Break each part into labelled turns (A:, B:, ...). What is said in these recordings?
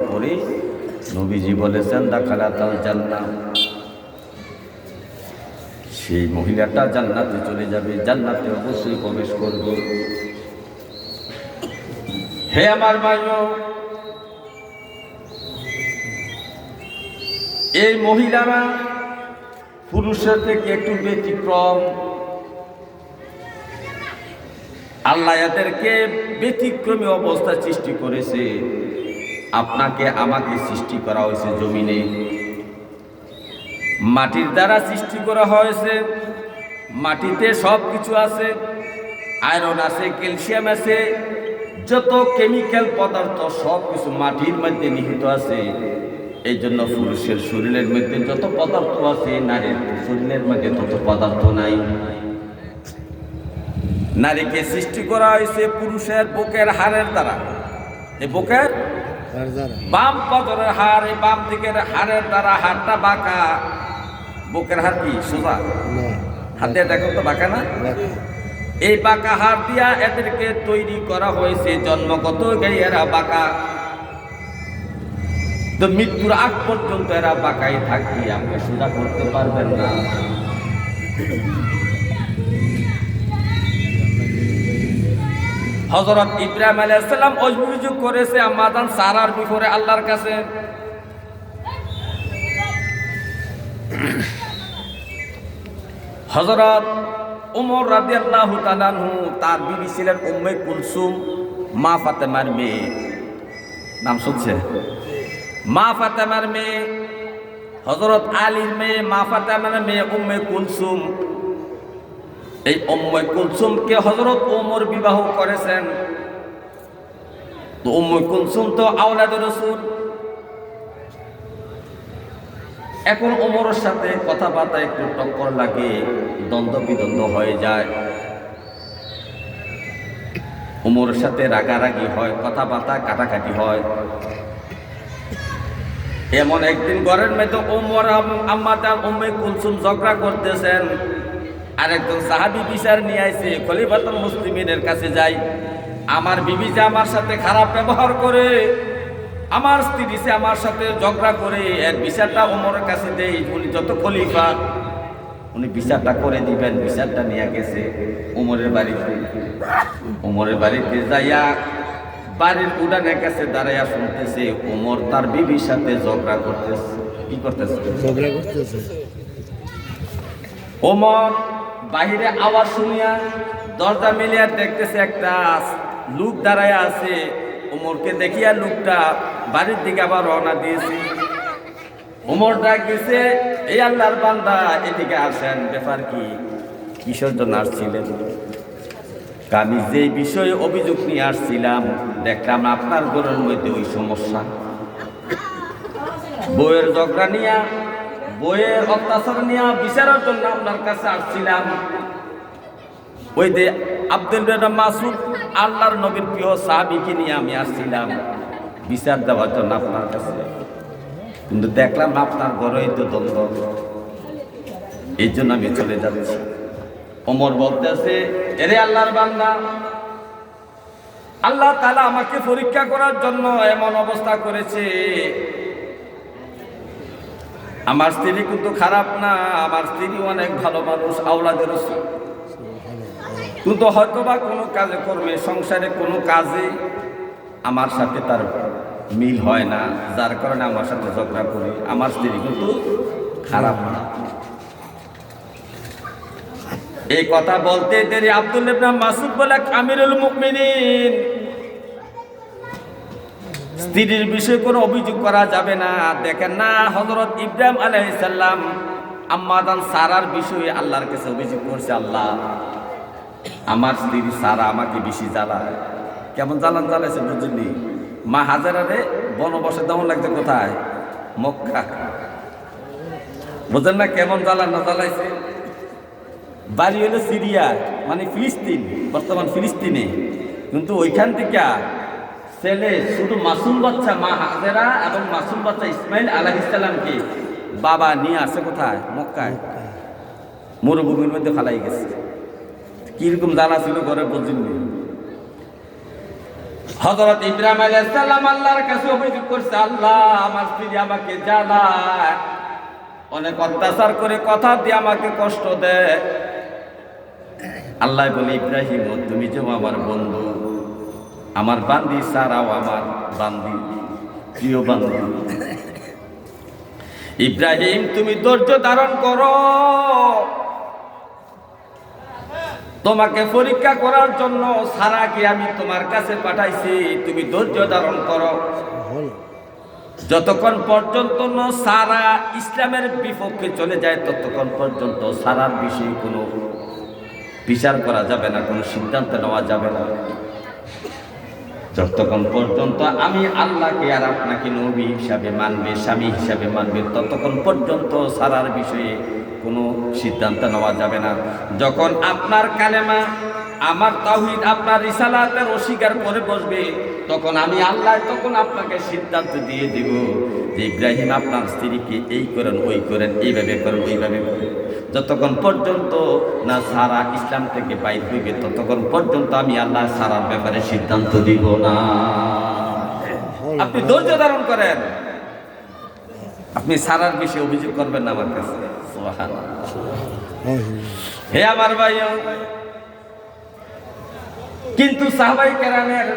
A: করে। নবীজি বলেছেন, দাখালাতাল জান্নাহ। সেই মহিলাটা জান্নাতে চলে যাবে, জান্নাতে অবশ্যই প্রবেশ করবে। হে আমার ভাইও, এই মহিলারা পুরুষের থেকে একটু ব্যতিক্রম। আল্লাহ এদেরকে ব্যতিক্রমী অবস্থা সৃষ্টি করেছে। আপনাকে আমাকে সৃষ্টি করা হয়েছে জমিনে। মাটির দ্বারা সৃষ্টি করা হয়েছে। মাটিতে সব কিছু আছে। আয়রন আছে, ক্যালসিয়াম আছে। যত কেমিক্যাল পদার্থ সব কিছু মাটির মধ্যে নিহিত আছে। এই জন্য পুরুষের শরীরের মধ্যে যত পদার্থ আছে, নারীর শরীরের মধ্যে তত পদার্থ নাই। নারীকে সৃষ্টি করা হয়েছে পুরুষের বুকের হাড়ের দ্বারা। এই বুকের বাম পদরের হাড় এই বাম দিকের হাড়ের দ্বারা হাড়টা বাঁকা। বুকের হাড় কি? সোজা? হাত দিয়ে দেখো তো বাঁকা না? এই বাঁকা হাড় দিয়া এদেরকে তৈরি করা হয়েছে জন্মগত এরা বাঁকা। তো মৃত্যুর আগ পর্যন্ত এরা বাঁকাই থাকি আপনি সোজা করতে পারবেন না। হজরত ইব্রাহিম আলাইসাল্লাম অভিযোগ করেছে আমাদান সারার বিফরে আল্লাহর কাছে। হজরত উমর রাজি আল্লাহ তালানহু তার বিবি ছিলেন উম্মে কুলসুম, মা ফাতেমার মেয়ে। নাম শুনছে? মা ফাতেমার মেয়ে হজরত আলীর মেয়ে, মা ফাতেমার মেয়ে উম্মে কুলসুম। এই উম্মে কুলসুমকে হজরত ওমর বিবাহ করেছেন। তো উম্মে কুলসুম তো আওলাদ রসুল। এখন ওমরের সাথে কথাবার্তা একটু টক্কর লাগে দ্বন্দ্ব বিদ্বন্দ্ব হয়ে যায়। উমরের সাথে রাগারাগি হয়, কথাবার্তা কাটাকাটি হয়। এমন একদিন ঘরের মধ্যে ওমর আম্মা তার উম্মে কুলসুম ঝগড়া করতেছেন। আর একজন সাহাবি বিচার নিয়ে আইছে খলিফাতুল মুসলিমিনের কাছে যাই। আমার বিবি যে আমার সাথে খারাপ ব্যবহার করে আমার স্ত্রী সে আমার সাথে ঝগড়া করে এর বিচারটা ওমরের কাছে দেই উনি যত খলিফা উনি বিচারটা করে দিবেন বিচারটা নিয়ে গেছে ওমরের বাড়িতে। ওমরের বাড়িতে যাইয়া বাড়ির উড়ানের কাছে দাঁড়াইয়া শুনতেছে ওমর তার বিবির সাথে ঝগড়া করতেছে। কি করতেছে?
B: ঝগড়া করতেছে।
A: ওমর বাহিরে আওয়াজ শুনিয়া দরজা মিলিয়া দেখতেছে একটা লোক দাঁড়ায় আছে। ওমরকে দেখিয়া লোকটা বাড়ির দিকে আবার রওনা দিয়েছে। ওমর ডাক দিছে এই আল্লাহর বান্দা, এদিকে আসেন, ব্যাপার কি? কিসের জন্য আসছিলেন আমি যে বিষয়ে অভিযোগ নিয়ে আসছিলাম, দেখলাম আপনার ঘরের মধ্যে ওই সমস্যা। বইয়ের ঝগড়া নিয়া বইয়ের অত্যাচার নিয়ে বিচারের জন্য আপনার কাছে আসছিলাম। ওই যে আব্দুল বেদা মাসুদ, আল্লাহর নবীর প্রিয় সাহাবিকে নিয়ে আমি আসছিলাম বিচার দেওয়ার জন্য আপনার কাছে। কিন্তু দেখলাম আপনার ঘরেই তো দ্বন্দ্ব। এই জন্য আমি চলে যাচ্ছি। ওমর বলতেছে, এরে আল্লাহর বান্দা, আল্লাহ তালা আমাকে পরীক্ষা করার জন্য এমন অবস্থা করেছে আমার স্ত্রী কিন্তু খারাপ না, আমার স্ত্রী অনেক ভালো মানুষ, আওলাদের কিন্তু হয়তো বা কোনো কাজে করবে সংসারে কোনো কাজে আমার সাথে তার মিল হয় না, যার কারণে আমার সাথে ঝগড়া করে। আমার স্ত্রী কিন্তু খারাপ না। এই কথা বলতে দেরি। আব্দুল ইবনা মাসুদ বলে, আমিরুল মুকমিনিন স্ত্রীর বিষয়ে কোনো অভিযোগ করা যাবে না। দেখেন না হজরত ইব্রাহিম আলাইসাল্লাম আম্মাদান সারার বিষয়ে আল্লাহর কাছে অভিযোগ করছে, আল্লাহ, আমার স্ত্রী সারা আমাকে বেশি জ্বালায়। কেমন জ্বালান জ্বালাইছে বুঝলি মা হাজারারে বনবসে দমন লাগছে কোথায়? মক্কা। বুঝলেন না কেমন জ্বালান না জ্বালাইছে? বাড়ি হলো সিরিয়া মানে ফিলিস্তিন, বর্তমান ফিলিস্তিনে। কিন্তু ওইখান থেকে ছেলে শুধু মাসুম বাচ্চা মা হাজেরা এবং মাসুম বাচ্চা ইসমাইল আলাহ ইসলামকে বাবা নিয়ে আসে কোথায়? মক্কায়। মরুভূমির মধ্যে ফালাই গেছে। কীরকম জ্বালা ছিল ঘরে বুঝিনি হজরত ইব্রাহিম আলাইহিস সালাম আল্লাহর কাছে অভিযোগ করছে আল্লাহ আমার স্ত্রী আমাকে জ্বালায়। অনেক অত্যাচার করে কথা দিয়ে আমাকে কষ্ট দেয়। আল্লাহ বলে ইব্রাহিম তুমি যে আমার বন্ধু। আমার বান্দি সারাও আমার বান্দি, প্রিয় বান্দি। ইব্রাহিম, তুমি ধৈর্য ধারণ করো। তোমাকে পরীক্ষা করার জন্য সারাকে আমি তোমার কাছে পাঠাইছি। তুমি ধৈর্য ধারণ করো। যতক্ষণ পর্যন্ত সারা ইসলামের বিপক্ষে চলে যায়, ততক্ষণ পর্যন্ত সারার বিষয়ে কোনো বিচার করা যাবে না, কোনো সিদ্ধান্ত নেওয়া যাবে না। যতক্ষণ পর্যন্ত আমি আল্লাহকে আর আপনাকে নবী হিসাবে মানবে, স্বামী হিসাবে মানবে, ততক্ষণ পর্যন্ত সারার বিষয়ে কোনো সিদ্ধান্ত নেওয়া যাবে না। যখন আপনার কালেমা, আমার তাহিদ, আপনার রিসালাতের অস্বীকার করে বসবে তখন আমি আল্লাহ তখন আপনাকে সিদ্ধান্ত দিয়ে দিব যে ইব্রাহিম আপনার স্ত্রীকে এই করেন ওই করেন এইভাবে করেন ওইভাবে করেন। যতক্ষণ পর্যন্ত না সারা ইসলাম থেকে বাইর হইবে ততক্ষণ পর্যন্ত আমি আল্লাহ সারার ব্যাপারে সিদ্ধান্ত দিব না। আপনি ধৈর্য ধারণ করেন। আপনি সারার বিষয়ে অভিযোগ করবেন না আমার কাছে। হে আমার ভাই কিন্তু সাহাবাই কেরামের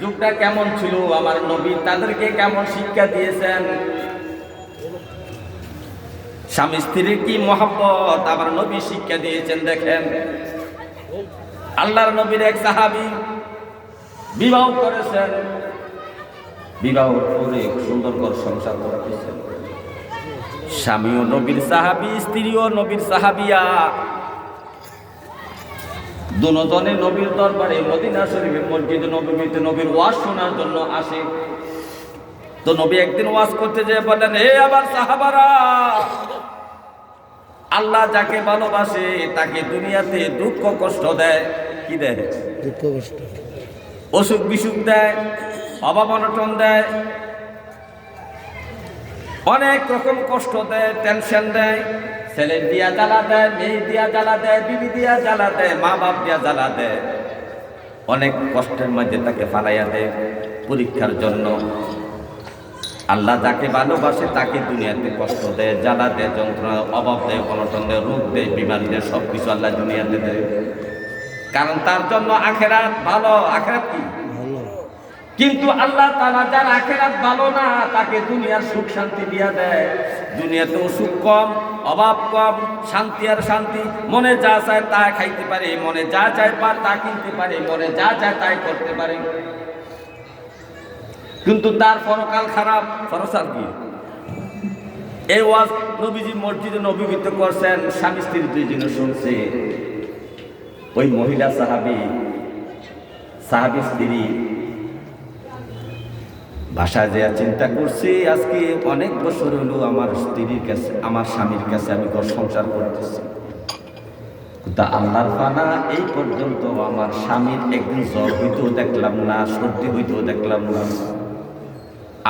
A: যুগটা কেমন ছিল? আমার নবী তাদেরকে কেমন শিক্ষা দিয়েছেন? স্বামী স্ত্রীর কি মহাব্বত? আমার নবী শিক্ষা দিয়েছেন, দেখেন। আল্লাহর নবীর এক সাহাবি বিবাহ করেছেন। বিবাহ করে সুন্দর করে সংসার করতেছেন স্বামীও নবীর সাহাবি, স্ত্রীও নবীর সাহাবিয়া। দুজনে নবীর দরবারে মদিনা শরীফের মসজিদ নবীতে নবীর ওয়াজ শোনার জন্য আসে। তো নবী একদিন ওয়াজ করতে যেয়ে বললেন হে আবার সাহাবারা আল্লাহ যাকে ভালোবাসে তাকে দুনিয়াতে দুঃখ কষ্ট দেয় কি দেয়?
B: দুঃখ কষ্ট।
A: অসুখ বিসুখ দেয় অভাব অনটন দেয় অনেক রকম কষ্ট দেয় টেনশন দেয় ছেলে দিয়া জ্বালা দেয় মেয়ে দিয়া জ্বালা দেয় বিবি দিয়া জ্বালা দেয় মা বাপ দিয়া জ্বালা দেয়। অনেক কষ্টের মধ্যে তাকে ফালাইয়া দেয় পরীক্ষার জন্য। আল্লাহ যাকে ভালোবাসে তাকে দুনিয়াতে কষ্ট দেয় জ্বালা দেয় যন্ত্রণা অভাব দেয় অনটন দেয় রোগ দেয় বিমারি দেয় সব কিছু আল্লাহ দুনিয়াতে দেয়। কারণ তার জন্য আখেরাত ভালো। আখেরাত কি? কিন্তু আল্লাহ তালা যার আখেরাত ভালো না তাকে দুনিয়ার সুখ শান্তি দিয়া দেয়। দুনিয়াতেও সুখ কম অভাব কম, শান্তি আর শান্তি, মনে যা চায় তা খাইতে পারে, মনে যা চায় পার তা কিনতে পারে, মনে যা চায় তাই করতে পারে। কিন্তু তার পরকাল খারাপ ফরসার কি? এই ওয়াজ নবীজি মসজিদে নবীবিত করছেন, স্বামী স্ত্রী দুইজনে শুনছে। ওই মহিলা সাহাবি সাহাবি স্ত্রী বাসায় যে চিন্তা করছি, আজকে অনেক বছর হলো আমার স্ত্রীর কাছে, আমার স্বামীর কাছে আমি ঘর সংসার করতেছি। তা আল্লাহর ফানা, এই পর্যন্ত আমার স্বামীর একদিন জ্বর হইতেও দেখলাম না, সর্দি হইতেও দেখলাম না।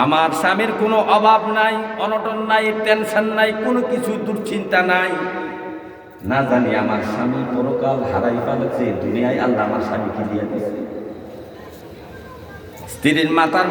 A: আমার স্বামীর কোনো অভাব নাই, অনটন নাই, টেনশন নাই, কোনো কিছু দুশ্চিন্তা নাই। না জানি আমার স্বামী পরকাল হারাই ফেলেছে দুনিয়ায় আল্লাহ আমার স্বামীকে দিয়ে দিয়েছে। স্ত্রীর মাতার